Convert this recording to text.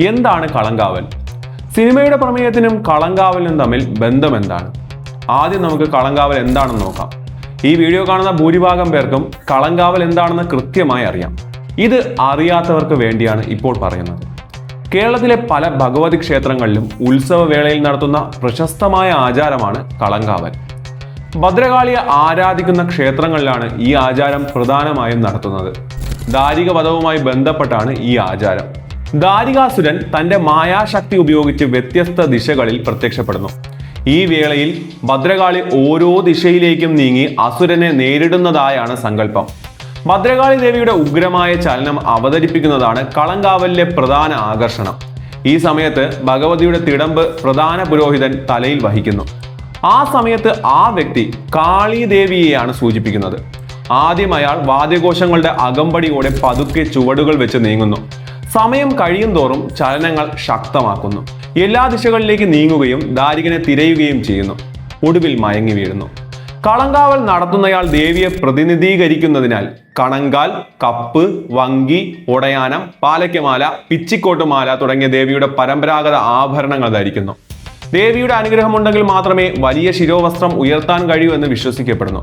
എന്താണ് കളങ്കാവൽ? സിനിമയുടെ പ്രമേയത്തിനും കളങ്കാവലിനും തമ്മിൽ ബന്ധം എന്താണ്? ആദ്യം നമുക്ക് കളങ്കാവൽ എന്താണെന്ന് നോക്കാം. ഈ വീഡിയോ കാണുന്ന ഭൂരിഭാഗം പേർക്കും കളങ്കാവൽ എന്താണെന്ന് കൃത്യമായി അറിയാം. ഇത് അറിയാത്തവർക്ക് വേണ്ടിയാണ് ഇപ്പോൾ പറയുന്നത്. കേരളത്തിലെ പല ഭഗവതി ക്ഷേത്രങ്ങളിലും ഉത്സവവേളയിൽ നടത്തുന്ന പ്രശസ്തമായ ആചാരമാണ് കളങ്കാവൽ. ഭദ്രകാളിയെ ആരാധിക്കുന്ന ക്ഷേത്രങ്ങളിലാണ് ഈ ആചാരം പ്രധാനമായും നടത്തുന്നത്. ദാരിക വധവുമായി ബന്ധപ്പെട്ടാണ് ഈ ആചാരം. ദാരികാസുരൻ തന്റെ മായാശക്തി ഉപയോഗിച്ച് വ്യത്യസ്ത ദിശകളിൽ പ്രത്യക്ഷപ്പെടുന്നു. ഈ വേളയിൽ ഭദ്രകാളി ഓരോ ദിശയിലേക്കും നീങ്ങി അസുരനെ നേരിടുന്നതായാണ് സങ്കല്പം. ഭദ്രകാളി ദേവിയുടെ ഉഗ്രമായ ചലനം അവതരിപ്പിക്കുന്നതാണ് കളങ്കാവലിലെ പ്രധാന ആകർഷണം. ഈ സമയത്ത് ഭഗവതിയുടെ തിടമ്പ് പ്രധാന പുരോഹിതൻ തലയിൽ വഹിക്കുന്നു. ആ സമയത്ത് ആ വ്യക്തി കാളീദേവിയെയാണ് സൂചിപ്പിക്കുന്നത്. ആദ്യം അയാൾ വാദ്യഘോഷങ്ങളുടെ അകമ്പടിയോടെ പതുക്കെ ചുവടുകൾ വെച്ച് നീങ്ങുന്നു. സമയം കഴിയും തോറും ചലനങ്ങൾ ശക്തമാക്കുന്നു. എല്ലാ ദിശകളിലേക്ക് നീങ്ങുകയും ദാരികനെ തിരയുകയും ചെയ്യുന്നു. ഒടുവിൽ മയങ്ങി വീഴുന്നു. കളങ്കാവൽ നടത്തുന്നയാൾ ദേവിയെ പ്രതിനിധീകരിക്കുന്നതിനാൽ കണങ്കാൽ കപ്പ് വങ്കി ഒടയാനം പാലയ്ക്കമാല പിച്ചിക്കോട്ടുമാല തുടങ്ങിയ ദേവിയുടെ പരമ്പരാഗത ആഭരണങ്ങൾ ധരിക്കുന്നു. ദേവിയുടെ അനുഗ്രഹമുണ്ടെങ്കിൽ മാത്രമേ വലിയ ശിരോവസ്ത്രം ഉയർത്താൻ കഴിയൂ എന്ന് വിശ്വസിക്കപ്പെടുന്നു.